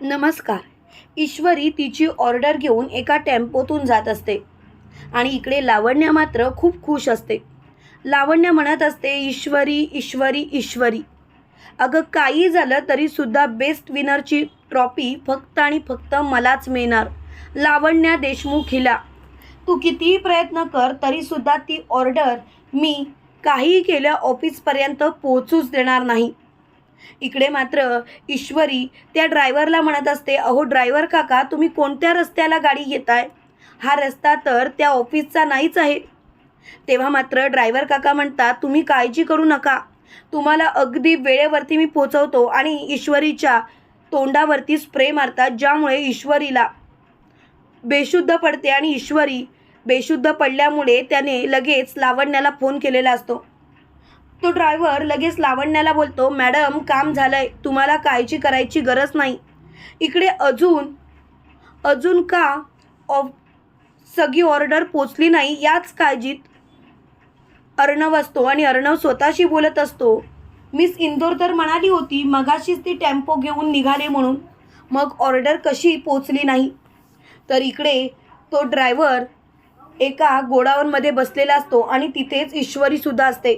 नमस्कार. ईश्वरी तिची ऑर्डर घेऊन एका टेम्पोतून जात असते. आणि इकडे लावण्य मात्र खूप खुश असते. लावण्य म्हणत असते ईश्वरी ईश्वरी ईश्वरी. अगं काही झालं तरीसुद्धा बेस्ट विनरची ट्रॉफी फक्त आणि फक्त मलाच मिळणार. लावण्या देशमुख हिला. तू कितीही प्रयत्न कर तरीसुद्धा ती ऑर्डर मी काहीही केलं ऑफिसपर्यंत पोहोचूच देणार नाही. इकडे मात्र ईश्वरी त्या ड्रायव्हरला म्हणत असते अहो ड्रायव्हर काका तुम्ही कोणत्या रस्त्याला गाडी घेताय? हा रस्ता तर त्या ऑफिसचा नाहीच आहे. तेव्हा मात्र ड्रायव्हर काका म्हणतात तुम्ही काळजी करू नका. तुम्हाला अगदी वेळेवरती मी पोचवतो आणि ईश्वरीच्या तोंडावरती स्प्रे मारतात ज्यामुळे ईश्वरीला बेशुद्ध पडते आणि ईश्वरी बेशुद्ध पडल्यामुळे त्याने लगेच लावण्याला फोन केलेला असतो. तो ड्रायव्हर लगेच लावण्याला बोलतो मॅडम काम झालंय. तुम्हाला काळजी करायची गरज नाही. इकडे अजून अजून का ऑफ सगळी ऑर्डर पोचली नाही याच काळजीत अर्णव असतो आणि अर्णव स्वतःशी बोलत असतो मिस इंदोर तर म्हणाली होती मगाशीच ती टेम्पो घेऊन निघाले म्हणून. मग ऑर्डर कशी पोचली नाही? तर इकडे तो ड्रायव्हर एका गोडाऊनमध्ये बसलेला असतो आणि तिथेच ईश्वरीसुद्धा असते.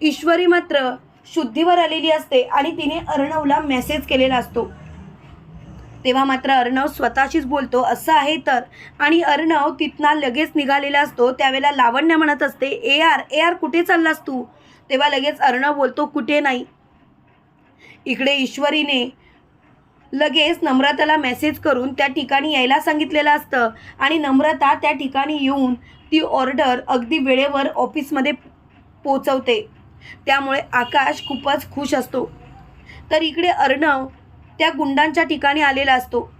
ईश्वरी मात्र शुद्धीवर आलेली असते आणि तिने अर्णवला मेसेज केलेला असतो. तेव्हा मात्र अर्णव स्वतःशीच बोलतो असं आहे तर. आणि अर्णव तिथना लगेच निघालेला असतो. त्यावेळेला लावण्य म्हणत असते ए आर ए आर कुठे चाललास तू? तेव्हा लगेच अर्णव बोलतो कुठे नाही. इकडे ईश्वरीने लगेच नम्रताला मेसेज करून त्या ठिकाणी यायला सांगितलेलं असतं. आणि नम्रता त्या ठिकाणी येऊन ती ऑर्डर अगदी वेळेवर ऑफिसमध्ये पोचवते. त्यामुळे आकाश खूपच खुश असतो. तर इकडे अर्णव त्या गुंडांच्या ठिकाणी आलेला असतो.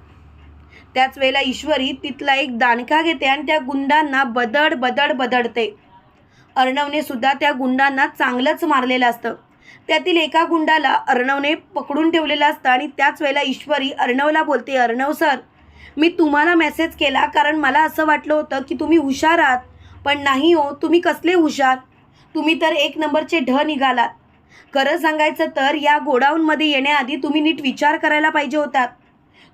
त्याच वेळेला ईश्वरी तिथला एक दाणका घेते आणि त्या गुंडांना बदड बदड बदडते. अर्णवने सुद्धा त्या गुंडांना चांगलंच मारलेलं असतं. त्यातील एका गुंडाला अर्णवने पकडून ठेवलेलं असतं आणि त्याच वेळेला ईश्वरी अर्णवला बोलते अर्णव सर मी तुम्हाला मेसेज केला कारण मला असं वाटलं होतं की तुम्ही हुशार आहात पण नाही हो तुम्ही कसले हुशार? तुम्ही तर एक नंबरचे ढ निघालात. खरं सांगायचं तर या गोडाऊनमध्ये येण्याआधी तुम्ही नीट विचार करायला पाहिजे होतात.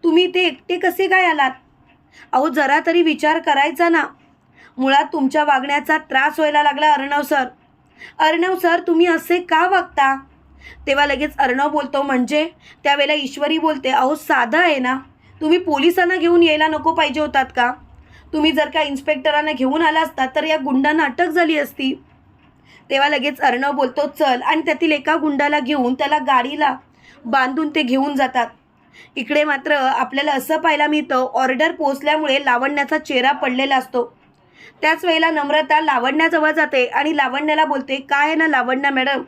तुम्ही ते एकटे कसे काय आलात? अहो जरा तरी विचार करायचा ना. मुळात तुमच्या वागण्याचा त्रास व्हायला लागला अर्णव सर. अर्णव सर तुम्ही असे का वागता? तेव्हा लगेच अर्णव बोलतो म्हणजे? त्यावेळेला ईश्वरी बोलते अहो साधं आहे ना. तुम्ही पोलिसांना घेऊन यायला नको पाहिजे होतात का? तुम्ही जर का इन्स्पेक्टरांना घेऊन आला असता तर या गुंडांना अटक झाली असती. तेव्हा लगेच अर्णव बोलतो चल. आणि त्यातील एका गुंडाला घेऊन त्याला गाडीला बांधून ते घेऊन जातात. इकडे मात्र आपल्याला असं पाहायला मिळतं ऑर्डर पोचल्यामुळे लावण्याचा चेहरा पडलेला असतो. त्याच वेळेला नम्रता लावण्याजवळ जाते आणि लावण्याला बोलते काय आहे ना लावण्या मॅडम?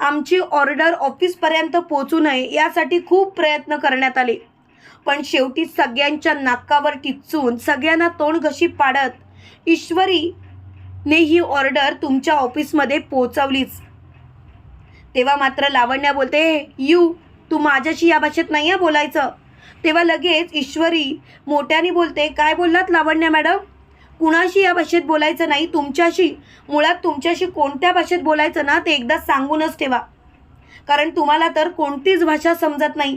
आमची ऑर्डर ऑफिसपर्यंत पोचू नये यासाठी खूप प्रयत्न करण्यात आले. पण शेवटी सगळ्यांच्या नाकावर टिचून सगळ्यांना तोंड घशी पाडत ईश्वरी ने ही ऑर्डर तुमच्या ऑफिसमध्ये पोहोचवलीच. तेव्हा मात्र लावण्या बोलते यू तू माझ्याशी या भाषेत नाही आहे बोलायचं. तेव्हा लगेच ईश्वरी मोठ्याने बोलते काय बोललात लावण्या मॅडम? कुणाशी या भाषेत बोलायचं नाही तुमच्याशी मुळात तुमच्याशी कोणत्या भाषेत बोलायचं ना ते एकदा सांगूनच ठेवा. कारण तुम्हाला तर कोणतीच भाषा समजत नाही.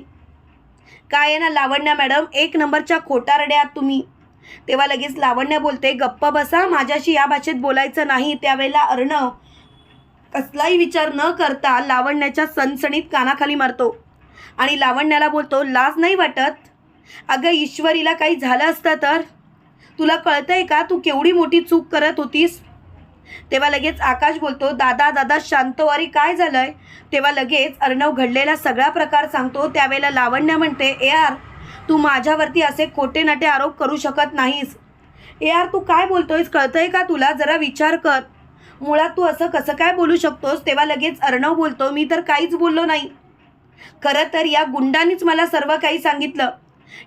काय आहे ना लावण्या मॅडम एक नंबरच्या खोटारड्या तुम्ही. तेव्हा लगेच लावण्य बोलते गप्प बसा माझ्याशी या भाषेत बोलायचं नाही. त्यावेळेला अर्णव कसलाही विचार न करता लावण्याच्या सणसणीत कानाखाली मारतो आणि लावण्याला बोलतो लाज नाही वाटत? अगं ईश्वरीला काही झालं असतं तर? तुला कळतंय का तू केवढी मोठी चूक करत होतीस? तेव्हा लगेच आकाश बोलतो दादा दादा शांतवारी काय झालंय? तेव्हा लगेच अर्णव घडलेला सगळा प्रकार सांगतो. त्यावेळेला लावण्या म्हणते ए आर तू माझ्यावरती असे खोटे नाटे आरोप करू शकत नाहीस. ए यार तू काय बोलतोयस? कळतंय का तुला? जरा विचार कर. मुळात तू असं कसं काय बोलू शकतोस? तेव्हा लगेच अर्णव बोलतो मी तर काहीच बोललो नाही. खरं तर या गुंडांनीच मला सर्व काही सांगितलं.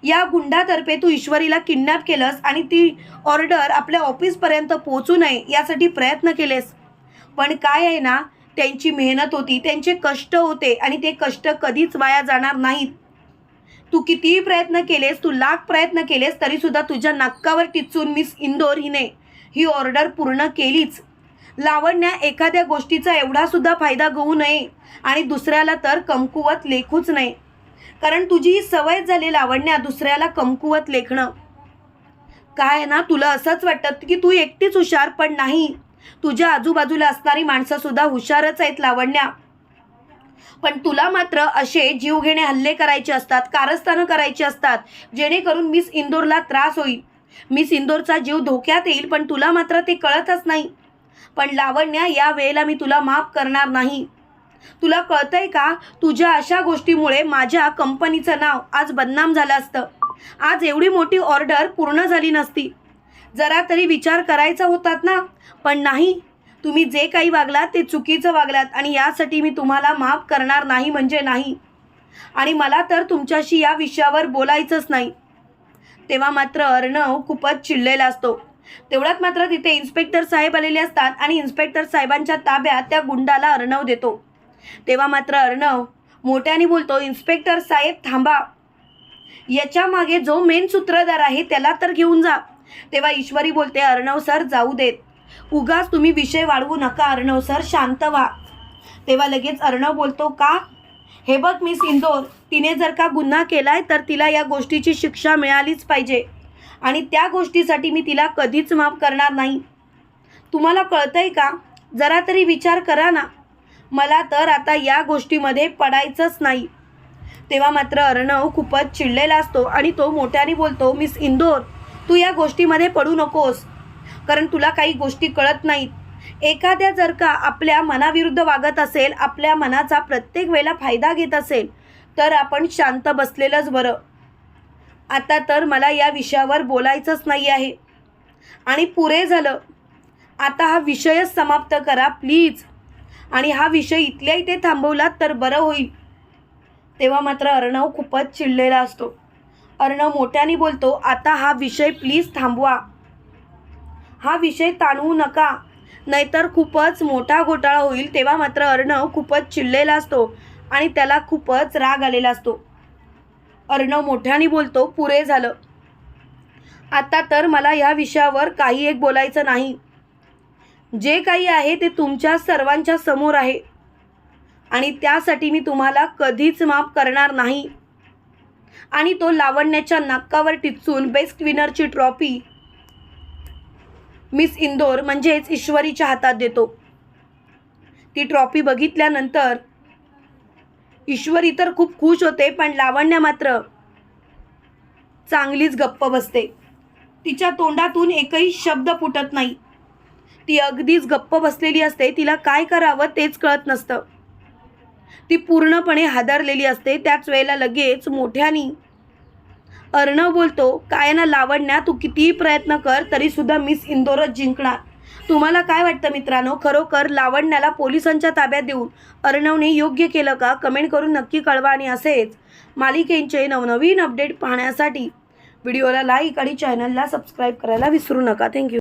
या गुंडातर्फे तू ईश्वरीला किडनॅप केलंस आणि ती ऑर्डर आपल्या ऑफिसपर्यंत पोहोचू नये यासाठी प्रयत्न केलेस. पण काय आहे ना त्यांची मेहनत होती त्यांचे कष्ट होते आणि ते कष्ट कधीच वाया जाणार नाहीत. तू कितीही प्रयत्न केलेस तू लाख प्रयत्न केलेस तरीसुद्धा तुझ्या नाकावर टिचून मिस इंदोर हिने. ही ऑर्डर पूर्ण केलीच. लावण्या एखाद्या गोष्टीचा एवढा सुद्धा फायदा घेऊ नये आणि दुसऱ्याला तर कमकुवत लेखूच नये. कारण तुझी ही सवय झाली लावण्या दुसऱ्याला कमकुवत लेखणं. काय ना तुला असंच वाटतं की तू एकटीच हुशार पण नाही. तुझ्या आजूबाजूला असणारी माणसंसुद्धा हुशारच आहेत लावण्या. पण तुला मात्र असे जीवघेणे हल्ले करायचे असतात कारस्थानं करायची असतात जेणेकरून मिस इंदोरला त्रास होईल. मिस इंदोरचा जीव धोक्यात येईल पण तुला मात्र ते कळतच नाही. पण लावण्या या वेळेला मी तुला माफ करणार नाही. तुला कळतंय का? तुझ्या अशा गोष्टीमुळे माझ्या कंपनीचं नाव आज बदनाम झालं असतं. आज एवढी मोठी ऑर्डर पूर्ण झाली नसती. जरा तरी विचार करायचा होतात ना? पण नाही तुम्ही जे काही वागलात ते चुकीचं वागलात आणि यासाठी मी तुम्हाला माफ करणार नाही म्हणजे नाही. आणि मला तर तुमच्याशी या विषयावर बोलायचंच नाही. तेव्हा मात्र अर्णव खूपच चिडलेला असतो. तेवढ्यात मात्र तिथे इन्स्पेक्टर साहेब आलेले असतात आणि इन्स्पेक्टर साहेबांच्या ताब्यात त्या गुंडाला अर्णव देतो. तेव्हा मात्र अर्णव मोठ्याने बोलतो इन्स्पेक्टर साहेब थांबा. याच्या मागे जो मेन सूत्रधार आहे त्याला तर घेऊन जा. तेव्हा ईश्वरी बोलते अर्णव सर जाऊ देत. उगाच तुम्ही विषय वाढवू नका अर्णव सर. शांत व्हा. तेव्हा लगेच अर्णव बोलतो का? हे बघ मिस इंदोर तिने जर का गुन्हा केलाय तर तिला या गोष्टीची शिक्षा मिळालीच पाहिजे. आणि त्या गोष्टीसाठी मी तिला कधीच माफ करणार नाही. तुम्हाला कळतंय का? जरा तरी विचार करा ना. मला तर आता या गोष्टीमध्ये पडायचंच नाही. तेव्हा मात्र अर्णव खूपच चिडलेला असतो आणि तो मोठ्याने बोलतो मिस इंदोर तू या गोष्टीमध्ये पडू नकोस. कारण तुला काही गोष्टी कळत नाहीत. एखाद्या जर का आपल्या मनाविरुद्ध वागत असेल आपल्या मनाचा प्रत्येक वेळेला फायदा घेत असेल तर आपण शांत बसलेलंच बरं. आता तर मला या विषयावर बोलायचंच नाही आहे. आणि पुरे झालं. आता हा विषयच समाप्त करा प्लीज. आणि हा विषय इथल्या इथे थांबवलात तर बरं होईल. तेव्हा मात्र अर्णव खूपच चिडलेला असतो. अर्णव मोठ्याने बोलतो आता हा विषय प्लीज थांबवा. हा विषय ताणवू नका. नाहीतर खूपच मोठा घोटाळा होईल तेव्हा मात्र अर्णव खूपच चिडलेला असतो आणि त्याला खूपच राग आलेला असतो. अर्णव मोठ्याने बोलतो पुरे झालं. आता तर मला ह्या विषयावर काही एक बोलायचं नाही. जे काही आहे ते तुमच्या सर्वांच्या समोर आहे. आणि त्यासाठी मी तुम्हाला कधीच माफ करणार नाही. आणि तो लावण्याच्या नाकावर टिचून बेस्ट विनरची ट्रॉफी मिस इंदोर म्हणजेच ईश्वरीच्या हातात देतो. ती ट्रॉफी बघितल्यानंतर ईश्वरी तर खूप खुश होते पण लावण्य मात्र चांगलीच गप्प बसते. तिच्या तोंडातून एकही शब्द फुटत नाही. ती अगदीच गप्प बसलेली असते तिला काय करावं तेच कळत नसतं. ती पूर्णपणे हादरलेली असते त्याच वेळेला लगेच मोठ्यानी अर्णव बोलतो काय ना लावण्या तू कितीही प्रयत्न कर तरी सुद्धा मिस इंदोरच जिंकणार. तुम्हाला काय वाटतं मित्रांनो? खरोखर लावण्याला पोलिसांच्या ताब्यात देऊन अर्णवने योग्य केलं का? कमेंट करून नक्की कळवा आणि असेच मालिकेंचे नवनवीन अपडेट पाहण्यासाठी व्हिडिओला लाईक आणि चॅनलला सबस्क्राईब करायला विसरू नका. थँक्यू.